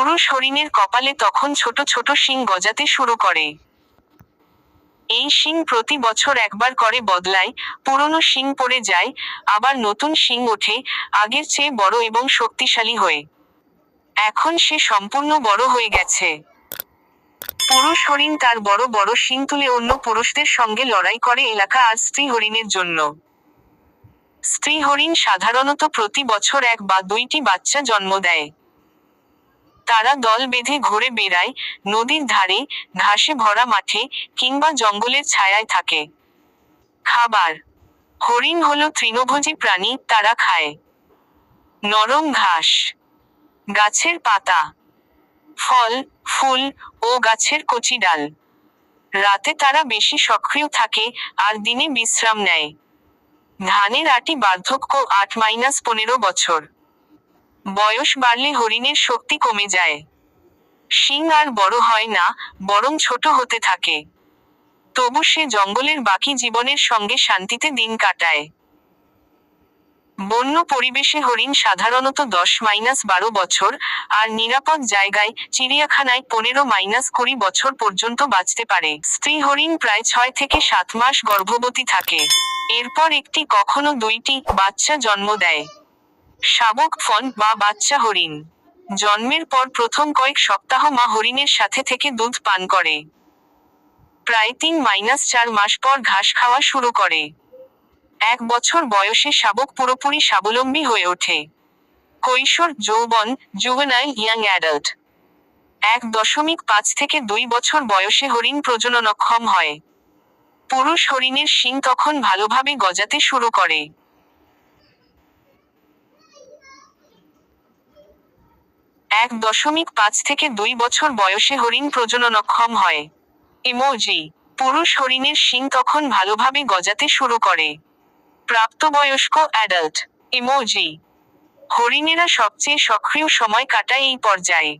পুরুষ হরিণের কপালে তখন ছোট ছোট শিং গজাতে শুরু করে। এই শিং প্রতি বছর একবার করে বদলায়, পুরনো শিং পড়ে যায়, আবার নতুন শিং ওঠে, আগের চেয়ে বড় এবং শক্তিশালী হয়ে। এখন সে সম্পূর্ণ বড় হয়ে গেছে। পুরুষ হরিণ তার বড় বড় শিং তুলে অন্য পুরুষদের সঙ্গে লড়াই করে এলাকা আর স্ত্রী হরিণের জন্য। স্ত্রী হরিণ সাধারণত প্রতি বছর এক বা দুইটি বাচ্চা জন্ম দেয়। তারা দল বেঁধে ঘুরে বেড়ায়, নদীর ধারে ঘাসে ভরা মাঠে কিংবা জঙ্গলের ছায়ায় থাকে। খাবার। হরিণ হলো তৃণভোজী প্রাণী, তারা খায়। নরম ঘাস। গাছের পাতা। ফল, ফুল ও গাছের কচি ডাল। রাতে তারা বেশি সক্রিয় থাকে আর দিনে বিশ্রাম নেয়। ধানের আটি বার্ধক্য আট মাইনাস পনেরো বছর। বয়স বাড়লে হরিণের শক্তি কমে যায়। শিং আর বড় হয় না, বরং ছোট হতে থাকে। তবু সে জঙ্গলের বাকি জীবনের সঙ্গে শান্তিতে দিন কাটায়। বন্য পরিবেশে হরিণ সাধারণত দশ মাইনাস বারো বছর আর নিরাপদ জায়গায় চিড়িয়াখানায় পনেরো মাইনাস কুড়ি বছর পর্যন্ত বাঁচতে পারে। স্ত্রী হরিণ প্রায় ছয় থেকে সাত মাস গর্ভবতী থাকে। এরপর একটি কখনো দুইটি বাচ্চা জন্ম দেয়। শাবক ফন বা বাচ্চা হরিণ। জন্মের পর প্রথম কয়েক সপ্তাহ মা হরিণের সাথে থেকে দুধ পান করে। প্রায় তিন মাইনাস চার মাস পর ঘাস খাওয়া শুরু করে। এক বছর বয়সে শাবক পুরোপুরি স্বাবলম্বী হয়ে ওঠে। কৈশোর, যৌবন জুভেনাইল ইয়াং অ্যাডাল্ট এক দশমিক পাঁচ থেকে দুই বছর বয়সে হরিণ প্রজননক্ষম হয়। পুরুষ হরিণের শিং তখন ভালোভাবে গজাতে শুরু করে। এক দশমিক পাঁচ থেকে দুই বছর বয়সে হরিণ প্রজননক্ষম হয়। ইমোজি, পুরুষ হরিণের শিং তখন ভালোভাবে গজাতে শুরু করে। প্রাপ্তবয়স্ক অ্যাডাল্ট, ইমোজি, হরিণেরা সবচেয়ে সক্রিয় সময় কাটায় এই পর্যায়ে।